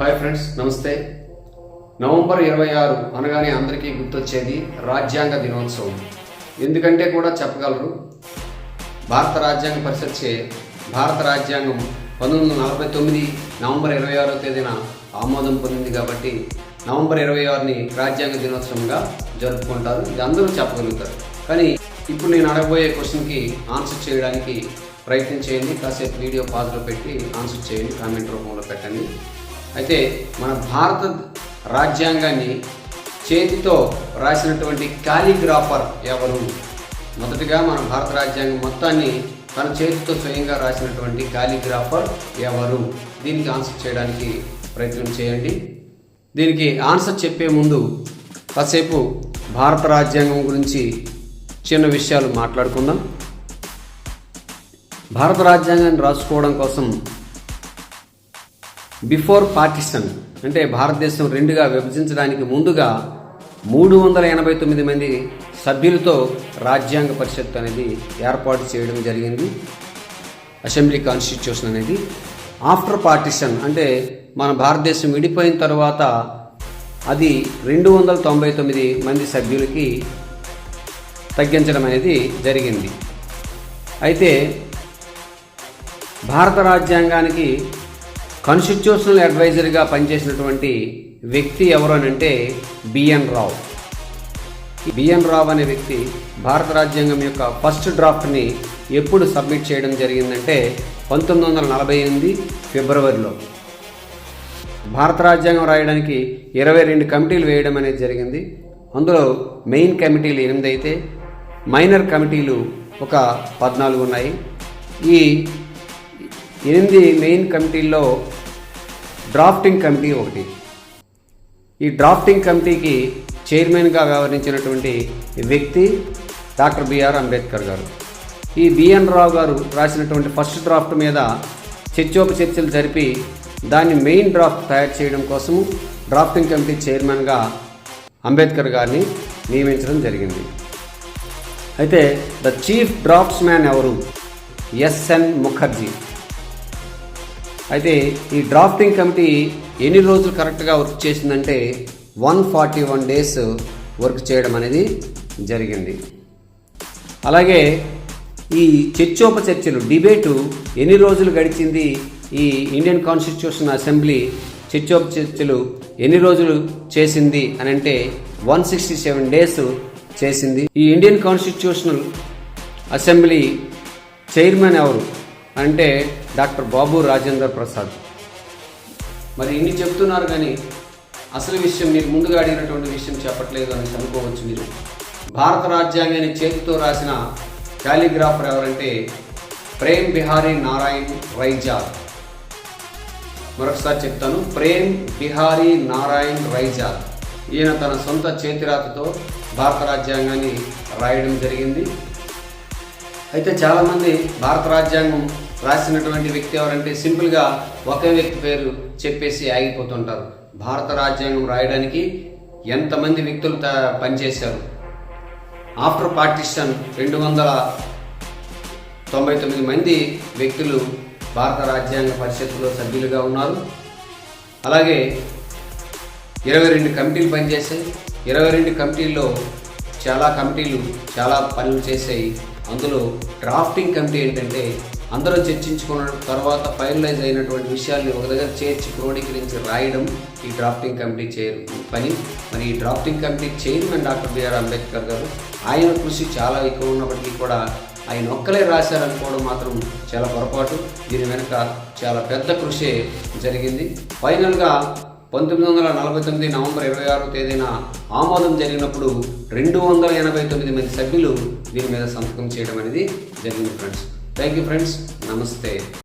Hi friends నమస్తే. November ఇరవై ఆరు అనగానే అందరికీ గుర్తొచ్చేది రాజ్యాంగ దినోత్సవం. ఎందుకంటే కూడా చెప్పగలరు భారత రాజ్యాంగ పరిషత్ చే భారత రాజ్యాంగం పంతొమ్మిది వందల నలభై తొమ్మిది నవంబర్ ఇరవై ఆరో తేదీన ఆమోదం పొందింది కాబట్టి నవంబర్ ఇరవై ఆరుని రాజ్యాంగ దినోత్సవంగా జరుపుకుంటారు. ఇది అందరూ చెప్పగలుగుతారు. కానీ ఇప్పుడు నేను అడగబోయే క్వశ్చన్కి ఆన్సర్ చేయడానికి ప్రయత్నం చేయండి. కాసేపు వీడియో పాజ్లో పెట్టి ఆన్సర్ చేయండి కామెంట్ రూపంలో పెట్టండి. అయితే మన భారత రాజ్యాంగాన్ని చేతితో రాసినటువంటి కాలిగ్రాఫర్ ఎవరు? మొదటిగా మన భారత రాజ్యాంగం మొత్తాన్ని తన చేతితో స్వయంగా రాసినటువంటి కాలిగ్రాఫర్ ఎవరు? దీనికి ఆన్సర్ చేయడానికి ప్రయత్నం చేయండి. దీనికి ఆన్సర్ చెప్పే ముందు కాసేపు భారత రాజ్యాంగం గురించి చిన్న విషయాలు మాట్లాడుకుందాం. భారత రాజ్యాంగాన్ని రాసుకోవడం కోసం బిఫోర్ పాకిస్తాన్ అంటే భారతదేశం రెండుగా విభజించడానికి ముందుగా మూడు వందల ఎనభై తొమ్మిది మంది సభ్యులతో రాజ్యాంగ పరిషత్ అనేది ఏర్పాటు చేయడం జరిగింది. అసెంబ్లీ కాన్స్టిట్యూషన్ అనేది. ఆఫ్టర్ పార్టిషన్ అంటే మన భారతదేశం విడిపోయిన తర్వాత అది రెండు వందల తొంభై తొమ్మిది మంది సభ్యులకి తగ్గించడం అనేది జరిగింది. అయితే భారత రాజ్యాంగానికి కాన్స్టిట్యూషనల్ అడ్వైజర్గా పనిచేసినటువంటి వ్యక్తి ఎవరు అని అంటే బిఎన్ రావు. బిఎన్ రావు అనే వ్యక్తి భారత రాజ్యాంగం యొక్క ఫస్ట్ డ్రాఫ్ట్ని ఎప్పుడు సబ్మిట్ చేయడం జరిగిందంటే పంతొమ్మిది వందల నలభై ఎనిమిది ఫిబ్రవరిలో. భారత రాజ్యాంగం రాయడానికి ఇరవై రెండు కమిటీలు వేయడం అనేది జరిగింది. అందులో మెయిన్ కమిటీలు ఎనిమిది అయితే మైనర్ కమిటీలు ఒక పద్నాలుగు ఉన్నాయి. ఈ ఎనిమిది మెయిన్ కమిటీల్లో డ్రాఫ్టింగ్ కమిటీ ఒకటి. ఈ డ్రాఫ్టింగ్ కమిటీకి చైర్మన్గా వ్యవహరించినటువంటి వ్యక్తి డాక్టర్ బిఆర్ అంబేద్కర్ గారు. ఈ బిఎన్ రావు గారు రాసినటువంటి ఫస్ట్ డ్రాఫ్ట్ మీద చర్చోపచర్చలు జరిపి దాన్ని మెయిన్ డ్రాఫ్ట్ తయారు చేయడం కోసం డ్రాఫ్టింగ్ కమిటీ చైర్మన్గా అంబేద్కర్ గారిని నియమించడం జరిగింది. అయితే ద చీఫ్ డ్రాఫ్ట్స్ మ్యాన్ ఎవరు ఎస్ఎన్ ముఖర్జీ అయితే ఈ డ్రాఫ్టింగ్ కమిటీ ఎన్ని రోజులు కరెక్ట్గా వర్క్ చేసిందంటే one forty one days work చేయడం అనేది జరిగింది. అలాగే ఈ చర్చోపచర్చలు డిబేటు ఎన్ని రోజులు గడిచింది ఈ ఇండియన్ కాన్స్టిట్యూషన్ అసెంబ్లీ చర్చోపచర్చలు ఎన్ని రోజులు చేసింది అని అంటే వన్ సిక్స్టీ సెవెన్ డేస్ చేసింది. ఈ ఇండియన్ కాన్స్టిట్యూషనల్ అసెంబ్లీ చైర్మన్ ఎవరు? అంటే డాక్టర్ బాబు రాజేంద్ర ప్రసాద్. మరి ఇన్ని చెప్తున్నారు కానీ అసలు విషయం మీరు ముందుగా అడిగినటువంటి విషయం చెప్పట్లేదు అని అనుకోవచ్చు మీరు. భారత రాజ్యాంగాన్ని చేతితో రాసిన క్యాలిగ్రాఫర్ ఎవరంటే ప్రేమ్ బిహారీ నారాయణ్ రైజాద్ మరొకసారి చెప్తాను ప్రేమ్ బిహారీ నారాయణ్ రైజాద్ ఈయన తన సొంత చేతిరాతతో భారత రాజ్యాంగాన్ని రాయడం జరిగింది. అయితే చాలామంది భారత రాజ్యాంగం రాసినటువంటి వ్యక్తి ఎవరంటే సింపుల్గా ఒకే వ్యక్తి పేరు చెప్పేసి ఆగిపోతుంటారు. భారత రాజ్యాంగం రాయడానికి ఎంతమంది వ్యక్తులు త పనిచేశారు? ఆఫ్టర్ పార్టిషన్ రెండు వందల తొంభై తొమ్మిది మంది వ్యక్తులు భారత రాజ్యాంగ పరిషత్తులో సభ్యులుగా ఉన్నారు. అలాగే ఇరవై రెండు కమిటీలు పనిచేసాయి ఇరవై రెండు కమిటీల్లో చాలా కమిటీలు చాలా పనులు చేసాయి అందులో డ్రాఫ్టింగ్ కమిటీ ఏంటంటే అందరూ చర్చించుకున్న తర్వాత ఫైనలైజ్ అయినటువంటి విషయాల్ని ఒక దగ్గర చేర్చి క్రోడీకరించి రాయడం ఈ డ్రాఫ్టింగ్ కమిటీ చైర్ పని. మరి ఈ drafting committee chairman doctor B R Ambedkar garu ఆయన కృషి చాలా ఎక్కువ ఉన్నప్పటికీ కూడా ఆయన ఒక్కలే రాశారనుకోవడం మాత్రం చాలా పొరపాటు. దీని వెనుక చాలా పెద్ద కృషి జరిగింది. ఫైనల్గా పంతొమ్మిది వందల నలభై తొమ్మిది నవంబర్ ఇరవై ఆరో తేదీన ఆమోదం జరిగినప్పుడు రెండు వందల ఎనభై తొమ్మిది మంది సభ్యులు దీని మీద సంతకం చేయడం అనేది జరిగింది ఫ్రెండ్స్. థ్యాంక్ యూ ఫ్రెండ్స్ నమస్తే